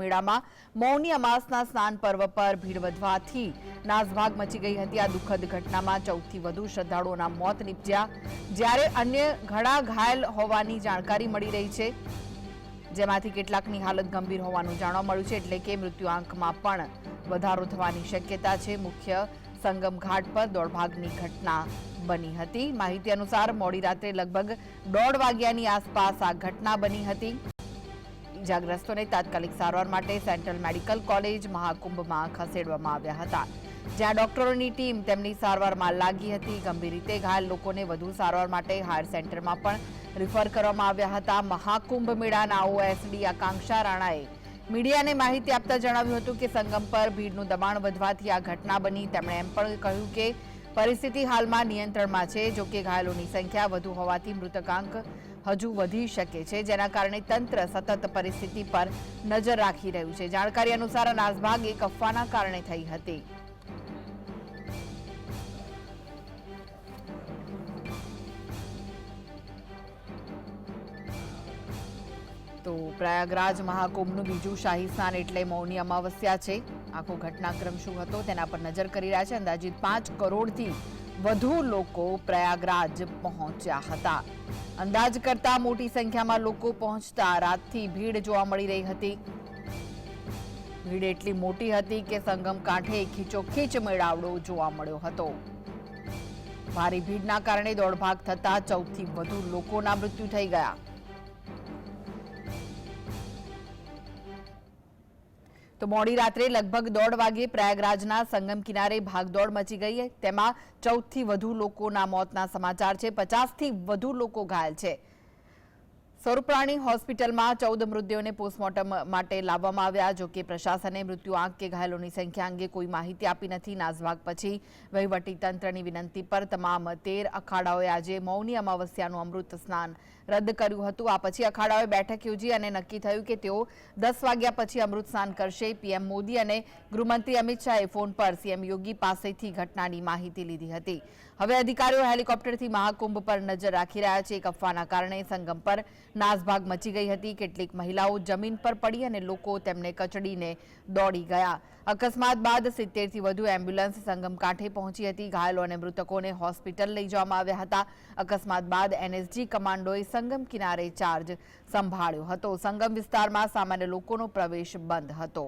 મેળામાં મૌની અમાસના સ્નાન પર્વ પર ભીડ વધવાથી નાસભાગ મચી ગઈ હતી. આ દુઃખદ ઘટનામાં ચૌદથી વધુ શ્રદ્ધાળુઓના મોત નીપજ્યા. જ્યારે અન્ય ઘણા ઘાયલ હોવાની જાણકારી મળી રહી છે. જેમાંથી કેટલાકની હાલત ગંભીર હોવાનું જાણવા મળ્યું છે. એટલે કે મૃત્યુઆંકમાં પણ વધારો થવાની શક્યતા છે. મુખ્ય સંગમ ઘાટ પર દોડભાગની ઘટના બની હતી. માહિતી અનુસાર મોડી રાત્રે લગભગ દોઢ વાગ્યાની આસપાસ આ ઘટના બની હતી. ઇજાગ્રસ્તોને તાત્કાલિક સારવાર માટે સેન્ટ્રલ મેડિકલ કોલેજ મહાકુંભમાં ખસેડવામાં આવ્યા હતા. જ્યાં ડોક્ટરોની ટીમ તેમની સારવારમાં લાગી હતી. ગંભીર રીતે ઘાયલ લોકોને વધુ સારવાર માટે હાયર સેન્ટરમાં પણ રિફર કરવામાં આવ્યા હતા. મહાકુંભ મેળાના ઓએસડી આકાંક્ષા રાણાએ મીડિયાને માહિતી આપતા જણાવ્યું હતું કે સંગમ પર ભીડનું દબાણ વધવાથી આ ઘટના બની. તેમણે એમ પણ કહ્યું કે પરિસ્થિતિ હાલમાં નિયંત્રણમાં છે. જો કે ઘાયલોની સંખ્યા વધુ હોવાથી મૃતકાંક હજુ વધી શકે છે. જેના કારણે તંત્ર સતત પરિસ્થિતિ પર નજર રાખી રહ્યું છે. જાણકારી અનુસાર અનાસભાગ નાસભાગ એક અફવાના કારણે થઈ હતી. તો પ્રયાગરાજ મહાકુંભનું બીજું શાહી સ્નાન એટલે મૌની અમાવસ્યા છે. આખો ઘટનાક્રમ શું હતો તેના પર નજર કરી રહ્યા છે. અંદાજિત પાંચ કરોડથી વધુ લોકો પ્રયાગરાજ પહોંચ્યા હતા. અંદાજ કરતા મોટી સંખ્યામાં લોકો પહોંચતા રાતથી ભીડ જોવા મળી રહી હતી. ભીડ એટલી મોટી હતી કે સંગમ કાંઠે ખીચોખીચ મેળાવડો જોવા મળ્યો હતો. ભારે ભીડના કારણે દોડભાગ થતા ચૌદથી વધુ લોકોના મૃત્યુ થઈ ગયા. તો મોડી રાત્રે લગભગ દોઢ વાગે પ્રયાગરાજના સંગમ કિનારે ભાગદોડ મચી ગઈ તેમાં ચૌદથી વધુ લોકોના મોતના સમાચાર છે. પચાસથી વધુ લોકો ઘાયલ છે. સ્વરૂપરાણી હોસ્પિટલમાં ચૌદ મૃતદેહોને પોસ્ટમોર્ટમ માટે લાવવામાં આવ્યા, જો કે પ્રશાસને મૃત્યુઆંક કે ઘાયલોની સંખ્યા અંગે કોઈ માહિતી આપી નથી. નાસભાગ પછી વહીવટી તંત્રની વિનંતી પર તમામ તેર અખાડાઓએ આજે મૌની અમાવસ્યાનું અમૃત સ્નાન રદ કર્યું હતું. આ પછી અખાડાઓએ બેઠક યોજી અને નક્કી થયું કે તેઓ દસ વાગ્યા પછી અમૃત સ્નાન કરશે. પીએમ મોદી અને ગૃહમંત્રી અમિત શાહે ફોન પર સીએમ યોગી પાસેથી ઘટનાની માહિતી લીધી હતી. હવે અધિકારીઓ હેલિકોપ્ટરથી મહાકુંભ પર નજર રાખી રહ્યા છે. એક અફવાના કારણે સંગમ પર નાસભાગ મચી ગઈ હતી. કેટલીક મહિલાઓ જમીન પર પડી અને લોકો તેમને કચડીને દોડી ગયા. અકસ્માત બાદ સિત્તેરથી વધુ એમ્બ્યુલન્સ સંગમ કાંઠે પહોંચી હતી. ઘાયલો અને મૃતકોને હોસ્પિટલ લઈ જવામાં આવ્યા હતા. અકસ્માત બાદ એનએસજી કમાન્ડોએ સંગમ કિનારે ચાર્જ સંભાળ્યો હતો. સંગમ વિસ્તારમાં સામાન્ય લોકોનો પ્રવેશ બંધ હતો.